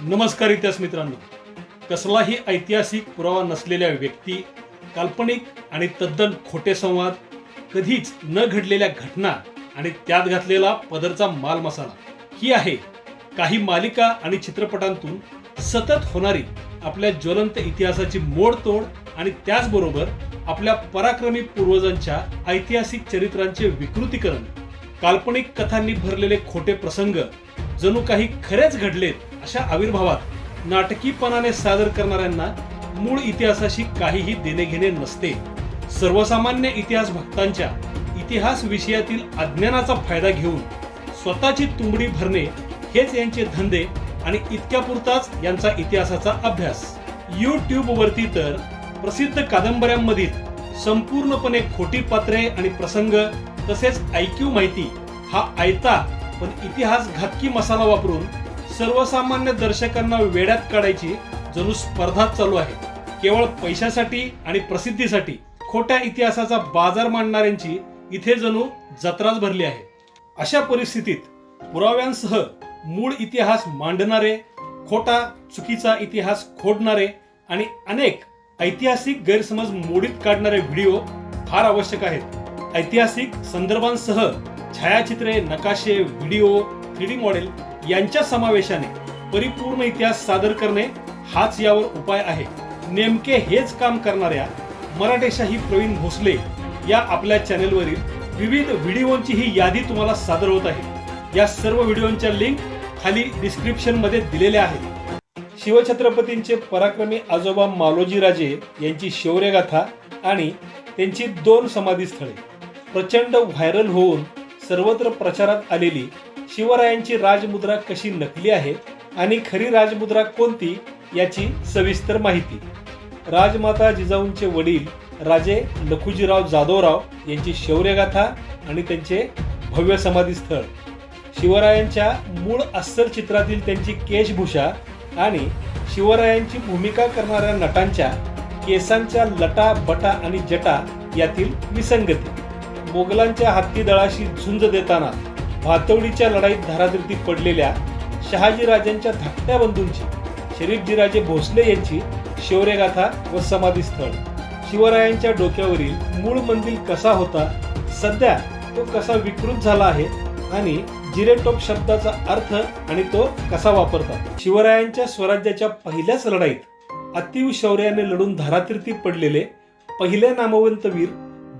नमस्कार इतिहास मित्रांनो. कसलाही ऐतिहासिक पुरावा नसलेल्या व्यक्ती काल्पनिक आणि तद्दन खोटे संवाद कधीच न घडलेल्या घटना आणि त्यात घातलेला पदरचा मालमसाला. ही आहे काही मालिका आणि चित्रपटांतून सतत होणारी आपल्या ज्वलंत इतिहासाची मोडतोड आणि त्याचबरोबर आपल्या पराक्रमी पूर्वजांच्या ऐतिहासिक चरित्रांचे विकृतीकरण काल्पनिक कथांनी भरलेले खोटे प्रसंग जणू काही खरेच घडलेत अशा आविर्भावात नाटकीपणाने सादर करणाऱ्यांना मूळ इतिहासाशी काहीही देणेघेणे नसते. सर्वसामान्य इतिहास भक्तांच्या इतिहास विषयातील अज्ञानाचा फायदा घेऊन स्वतःची तुंबडी भरणे हेच यांचे धंदे आणि इतक्यापुरताच यांचा इतिहासाचा अभ्यास. यूट्यूबवरती तर प्रसिद्ध कादंबऱ्यांमधील संपूर्णपणे खोटी पात्रे आणि प्रसंग तसेच ऐक्यू माहिती हा आयता पण इतिहास घातकी मसाला वापरून सर्वसामान्य दर्शकांना वेड्यात काढायची जणू स्पर्धा चालू आहे. केवळ पैशासाठी आणि प्रसिद्धीसाठी खोट्या इतिहासाचा बाजार मांडणाऱ्यांची इथे जणू जत्राच भरली आहे. अशा परिस्थितीत पुराव्यांसह मूळ इतिहास मांडणारे खोटा चुकीचा इतिहास खोडणारे आणि अनेक ऐतिहासिक गैरसमज मोडीत काढणारे व्हिडिओ फार आवश्यक आहेत. ऐतिहासिक संदर्भांसह छायाचित्रे नकाशे व्हिडिओ थ्री डी मॉडेल यांच्या समावेशाने परिपूर्ण इतिहास सादर करणे हाच यावर उपाय आहे. नेमके हेच काम करणाऱ्या मराठेशाही प्रवीण भोसले या आपल्या चॅनेलवरील विविध व्हिडिओंची ही यादी तुम्हाला सादर होत आहे. या सर्व व्हिडिओंच्या लिंक खाली डिस्क्रिप्शनमध्ये दिलेल्या आहेत. शिवछत्रपतींचे पराक्रमी आजोबा मालोजी राजे यांची शौर्यगाथा आणि त्यांची दोन समाधीस्थळे प्रचंड व्हायरल होऊन सर्वत्र प्रचारात आलेली शिवरायांची राजमुद्रा कशी नकली आहे आणि खरी राजमुद्रा कोणती याची सविस्तर माहिती. राजमाता जिजाऊंचे वडील राजे लखुजीराव जाधवराव यांची शौर्यगाथा आणि त्यांचे भव्य समाधीस्थळ. शिवरायांच्या मूळ अस्सल चित्रातील त्यांची केशभूषा आणि शिवरायांची भूमिका करणाऱ्या नटांच्या केसांच्या लटा बटा आणि जटा यातील विसंगती. मोगलांच्या हत्ती दळाशी झुंज देताना भातवडीच्या लढाईत धारातीर्थी पडलेल्या शहाजीराजांच्या धाकट्या बंधूंची शरीफजीराजे भोसले यांची शौर्यगाथा व समाधीस्थळ. शिवरायांच्या डोक्यावरील मूळ मंदिर कसा होता सध्या तो कसा विकृत झाला आहे आणि जिरेटोप शब्दाचा अर्थ आणि तो कसा वापरतात? शिवरायांच्या स्वराज्याच्या पहिल्याच लढाईत अतिव शौर्याने लढून धारातीर्थी पडलेले पहिले नामवंत वीर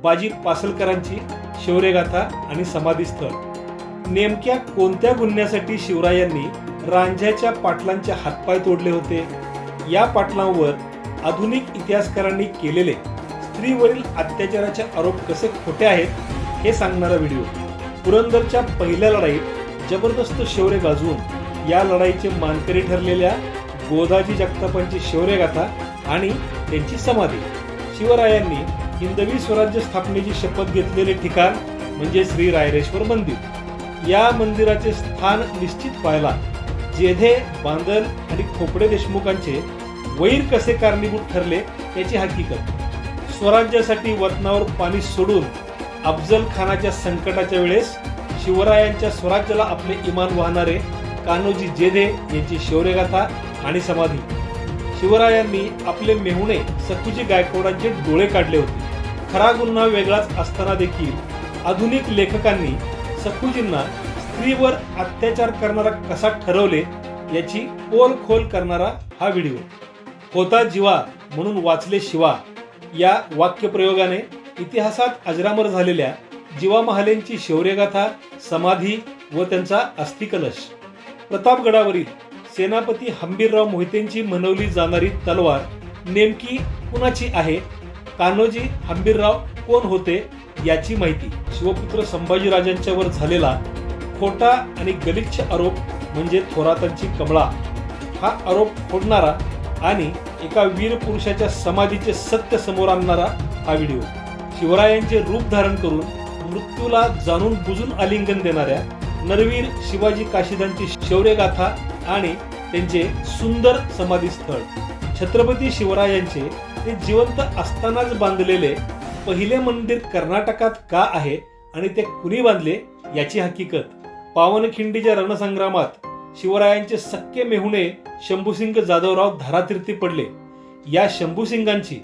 बाजी पासलकरांची शौर्यगाथा आणि समाधीस्थळ. नेमक्या कोणत्या गुन्ह्यासाठी शिवरायांनी रांझ्याच्या पाटलांचे हातपाय तोडले होते? या पाटलांवर आधुनिक इतिहासकारांनी केलेले स्त्रीवरील अत्याचाराचे आरोप कसे खोटे आहेत हे सांगणारा व्हिडिओ. पुरंदरच्या पहिल्या लढाईत जबरदस्त शौर्य गाजवून या लढाईचे मानकरी ठरलेल्या गोदाजी जगतापांची शौर्यगाथा आणि त्यांची समाधी शिवरायांनी हिंदवी स्वराज्य स्थापनेची शपथ घेतलेले ठिकाण म्हणजे श्री रायरेश्वर मंदिर. या मंदिराचे स्थान निश्चित व्हायला जेधे बांदल आणि खोपडे देशमुखांचे वैर कसे कारणीभूत ठरले याची हकीकत. स्वराज्यासाठी वतनावर पाणी सोडून अफजल खानाच्या संकटाच्या वेळेस शिवरायांच्या स्वराज्याला आपले इमान वाहणारे कान्होजी जेधे यांची शौर्यगाथा आणि समाधी. शिवरायांनी आपले मेहुणे सखुजी गायकवाडांचे डोळे काढले होते. खरा गुन्हा वेगळाच असताना देखील आधुनिक लेखकांनी सखुजींना स्त्रीवर अत्याचार करणारा कसा ठरवले याची पोल खोल करणारा हा व्हिडिओ. होता जीवा म्हणून वाचले शिवा. या वाक्यप्रयोगाने इतिहासात अजरामर झालेल्या जीवा महालेंची शौर्यगाथा समाधी व त्यांचा अस्थिकलश. प्रतापगडावरील सेनापती हंबीरराव मोहितेंची म्हणवली जाणारी तलवार नेमकी कुणाची आहे? कान्होजी हंबीरराव कोण होते याची माहिती शिवपुत्र संभाजीराजांच्यावर झालेला खोटा आणि गलिच्छ आरोप म्हणजे थोरातांची कमळा. हा आरोप फोडणारा आणि एका वीर पुरुषाच्या समाधीचे सत्य समोर आणणारा हा व्हिडिओ. शिवरायांचे रूप धारण करून मृत्यूला जाणून बुजून आलिंगन देणाऱ्या नरवीर शिवाजी काशीदांची शौर्यगाथा आणि त्यांचे सुंदर समाधीस्थळ. छत्रपती शिवरायांचे ते जिवंत असतानाच बांधलेले पहिले मंदिर कर्नाटकात का आहे आणि ते कुणी बांधले याची हकीकत पावनखिंडीच्या रणसंग्रामात शिवरायांचे सक्के मेहुणे शंभूसिंग जाधवराव धारातीर्थी पडले. या शंभूसिंगांची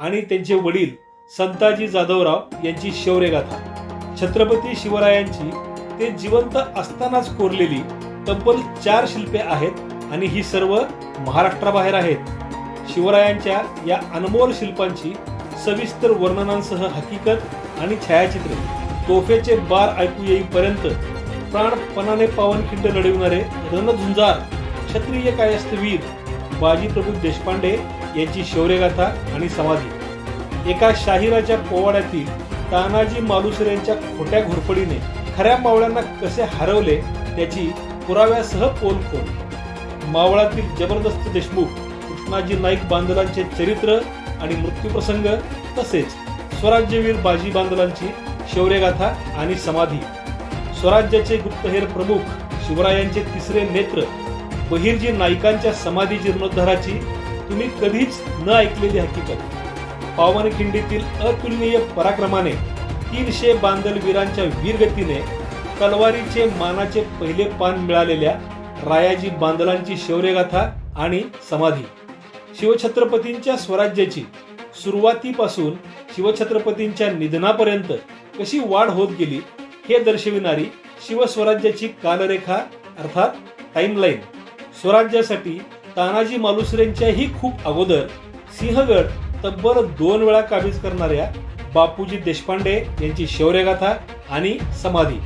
आणि त्यांचे वडील संताजी जाधवराव यांची शौर्यगाथा. छत्रपती शिवरायांची ते जिवंत असतानाच कोरलेली तब्बल चार शिल्पे आहेत आणि ही सर्व महाराष्ट्राबाहेर आहेत. शिवरायांच्या या अनमोल शिल्पांची सविस्तर वर्णनांसह हकीकत आणि छायाचित्रे तोफेचे बार ऐकू येईपर्यंत प्राणपणाने पावनखिंड लढविणारे रणझुंजार क्षत्रिय कायस्थवीर बाजीप्रभू देशपांडे यांची शौर्यगाथा आणि समाधी. एका शाहिराच्या पोवाड्यातील तानाजी मालुसरे यांच्या खोट्या घोरपडीने खऱ्या मावळ्यांना कसे हरवले त्याची पुराव्यासह पोलखोल. मावळातील जबरदस्त देशमुख कृष्णाजी नाईक बांदलांचे चरित्र आणि मृत्यूप्रसंग तसेच स्वराज्यवीर बाजी बांदलांची शौर्यगाथा आणि समाधी. स्वराज्याचे गुप्तहेर प्रमुख शिवरायांचे तिसरे नेत्र बहिर्जी नाईकांच्या समाधी जीर्णोद्धाराची तुम्ही कधीच न ऐकलेली हकीकत. पावनखिंडीतील अतुलनीय पराक्रमाने तीनशे बांधलवीरांच्या वीरगतीने तलवारीचे मानाचे पहिले पान मिळालेल्या रायाजी बांधलांची शौर्यगाथा आणि समाधी. शिवछत्रपतींच्या स्वराज्याची सुरुवातीपासून शिवछत्रपतींच्या निधनापर्यंत कशी वाढ होत गेली हे दर्शविणारी शिवस्वराज्याची कालरेखा अर्थात टाइमलाईन स्वराज्यासाठी तानाजी मालुसरेंच्याही खूप अगोदर सिंहगड तब्बल दोन वेळा काबीज करणाऱ्या बापूजी देशपांडे यांची शौर्यगाथा आणि समाधी.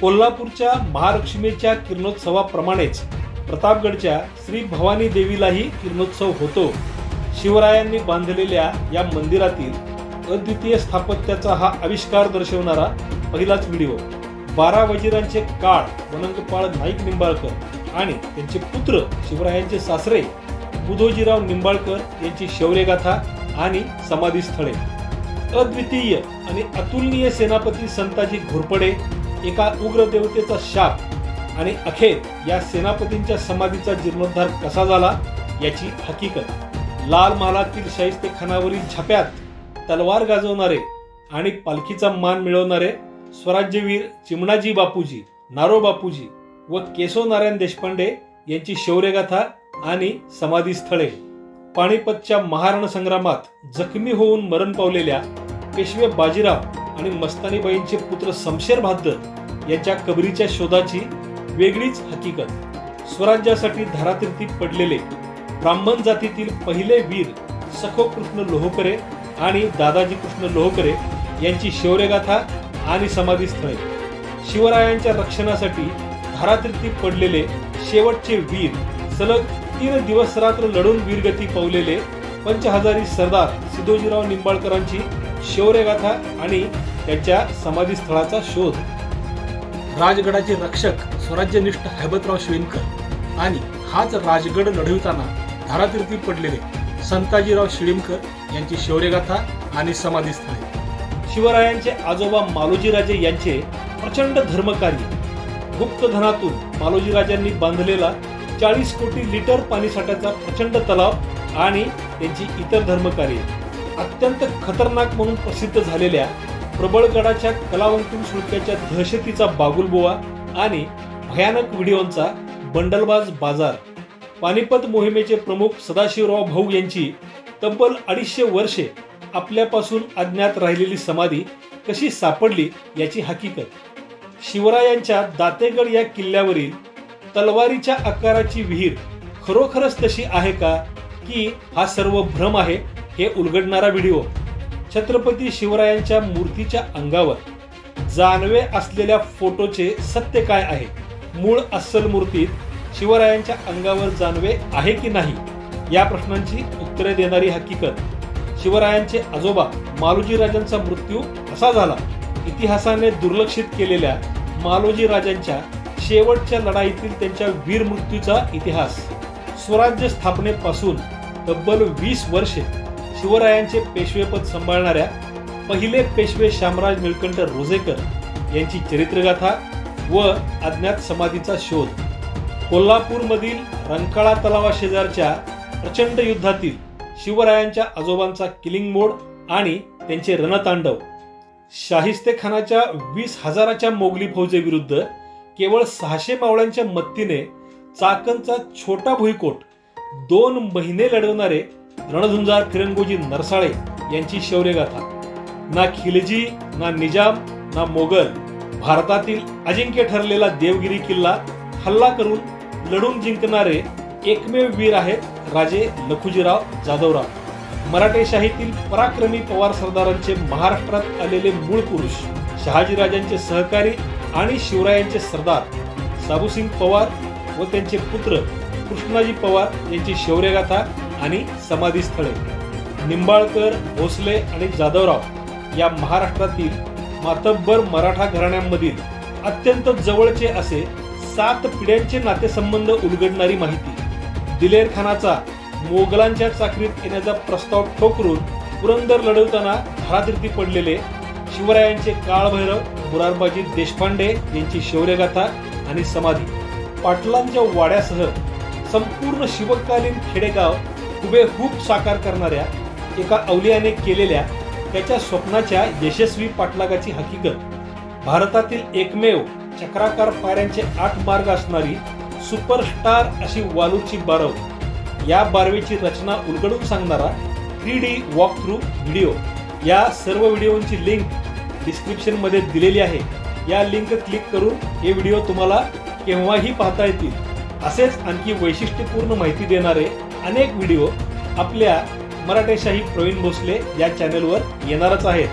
कोल्हापूरच्या महालक्ष्मीच्या किरणोत्सवाप्रमाणेच प्रतापगडच्या श्री भवानी देवीलाही किरणोत्सव होतो. शिवरायांनी बांधलेल्या या मंदिरातील अद्वितीय स्थापत्याचा हा आविष्कार दर्शवणारा पहिलाच व्हिडिओ. बारा वजिरांचे काळ वनंकपाळ नाईक निंबाळकर आणि त्यांचे पुत्र शिवरायांचे सासरे बुधोजीराव निंबाळकर यांची शौर्यगाथा आणि समाधी स्थळे अद्वितीय आणि अतुलनीय सेनापती संताजी घोरपडे एका उग्र देवतेचा शाप आणि अखेर या सेनापतींच्या समाधीचा जीर्णोद्धार कसा झाला याची हकीकत. लाल महालातील शाहिस्ते खानावरील छाप्यात तलवार गाजवणारे आणि पालखीचा मान मिळवणारे स्वराज्यवीर चिमणाजी बापूजी नारो बापूजी व केशव नारायण देशपांडे यांची शौर्यगाथा आणि समाधी स्थळे पाणीपतच्या महारण संग्रामात जखमी होऊन मरण पावलेल्या पेशवे बाजीराव आणि मस्तानीबाईंचे पुत्र समशेर भाद्र यांच्या कबरीच्या शोधाची वेगळीच हकीकत. स्वराज्यासाठी धारातीर्थी पडलेले ब्राह्मण जातीतील पहिले वीर सखो कृष्ण लोहकरे आणि दादाजी कृष्ण लोहकरे यांची शौर्यगाथा आणि समाधी स्थळे शिवरायांच्या रक्षणासाठी धारातीर्थी पडलेले शेवटचे वीर सलग तीन दिवस रात्र लढून वीरगती पावलेले पंचहजारी सरदार सिद्धोजीराव निंबाळकरांची शौर्यगाथा आणि त्यांच्या समाधीस्थळाचा शोध. राजगडाचे रक्षक स्वराज्यनिष्ठ हैबतराव शिळीमकर आणि हाच राजगड लढविताना धारातीर्थी पडलेले संताजीराव शिळीमकर यांची शौर्यगाथा आणि समाधीस्थळे. शिवरायांचे आजोबा मालोजीराजे यांचे प्रचंड धर्मकार्य. गुप्तधनातून मालोजीराजांनी बांधलेला चाळीस कोटी लिटर पाणी साठ्याचा प्रचंड तलाव आणि त्यांची इतर धर्मकार्य. अत्यंत खतरनाक म्हणून प्रसिद्ध झालेल्या प्रबळगडाच्या कलावंतून शुल्काच्या दहशतीचा बागुलबुवा आणि भयानक व्हिडिओंचा बंडलबाज बाजार. पानिपत मोहिमेचे प्रमुख सदाशिवराव भाऊ यांची तब्बल अडीचशे वर्षे आपल्यापासून अज्ञात राहिलेली समाधी कशी सापडली याची हकीकत. शिवरायांच्या दातेगड या किल्ल्यावरील तलवारीच्या आकाराची विहीर खरोखरच तशी आहे का की हा सर्व भ्रम आहे हे उलगडणारा व्हिडिओ? छत्रपती शिवरायांच्या मूर्तीच्या अंगावर जानवे असलेल्या फोटोचे सत्य काय आहे? मूळ अस्सल मूर्तीत शिवरायांच्या अंगावर जानवे आहे की नाही? या प्रश्नांची उत्तरे देणारी हकीकत शिवरायांचे आजोबा मालोजी राजांचा मृत्यू असा झाला? इतिहासाने दुर्लक्षित केलेल्या मालोजी राजांच्या शेवटच्या लढाईतील त्यांच्या वीर मृत्यूचा इतिहास स्वराज्य स्थापनेपासून तब्बल वीस वर्षे शिवरायांचे पेशवेपद सांभाळणाऱ्या पहिले पेशवे शामराज निळकंठ रोजेकर यांची चरित्रगाथा व अज्ञात समाधीचा शोध. कोल्हापूरमधील रंकाळा तलावा शेजारच्या प्रचंड युद्धातील शिवरायांच्या आजोबांचा किलिंग मोड आणि त्यांचे रणतांडव. शाहिस्ते खानाच्या वीस हजाराच्या मोगली फौजेविरुद्ध केवळ सहाशे मावळ्यांच्या मत्तीने चाकणचा छोटा भुईकोट दोन महिने लढवणारे रणझुंजार फिरंगोजी नरसाळे यांची शौर्यगाथा. ना खिलजी ना निजाम ना मोगल. भारतातील अजिंक्य ठरलेला देवगिरी किल्ला हल्ला करून लढून जिंकणारे एकमेव वीर आहेत राजे लखुजीराव जाधवराव. मराठेशाहीतील पराक्रमी पवार सरदारांचे महाराष्ट्रात आलेले मूळ पुरुष शहाजीराजांचे सहकारी आणि शिवरायांचे सरदार साबुसिंग पवार व त्यांचे पुत्र कृष्णाजी पवार यांची शौर्यगाथा आणि समाधीस्थळे. निंबाळकर भोसले आणि जाधवराव या महाराष्ट्रातील मातब्बर मराठा घराण्यांमधील अत्यंत जवळचे असे सात पिढ्यांचे नातेसंबंध उलगडणारी माहिती. दिलेर खानाचा मोगलांच्या चाकरीत येण्याचा प्रस्ताव ठोकरून पुरंदर लढवताना घरातीर्थी पडलेले शिवरायांचे काळभैरव मुरारबाजी देशपांडे यांची शौर्यगाथा आणि समाधी. पाटलांच्या वाड्यासह संपूर्ण शिवकालीन खेडेगाव हुबेहूब साकार करणाऱ्या एका अवलियाने केलेल्या त्याच्या स्वप्नाच्या यशस्वी पाठलागाची हकीकत. भारतातील एकमेव चक्राकार पायऱ्यांचे आठ मार्ग असणारी सुपरस्टार अशी वालूची बारव. या बारवेची रचना उलगडून सांगणारा three D walk through video या सर्व व्हिडिओंची लिंक डिस्क्रिप्शनमध्ये दिलेली आहे. या लिंक क्लिक करून हे व्हिडिओ तुम्हाला केव्हाही पाहता येतील. असेच आणखी वैशिष्ट्यपूर्ण माहिती देणारे अनेक व्हिडिओ आपल्या मराठेशाही प्रवीण भोसले या चॅनलवर येणारच आहेत.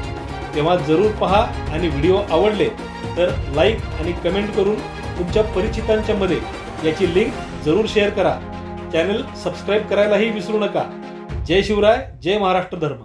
तेव्हा जरूर पहा आणि व्हिडिओ आवडले तर लाईक आणि कमेंट करून तुमच्या परिचितांच्या मध्ये याची लिंक जरूर शेअर करा. चॅनल सबस्क्राईब करायलाही विसरू नका. जय शिवराय जय महाराष्ट्र धर्म.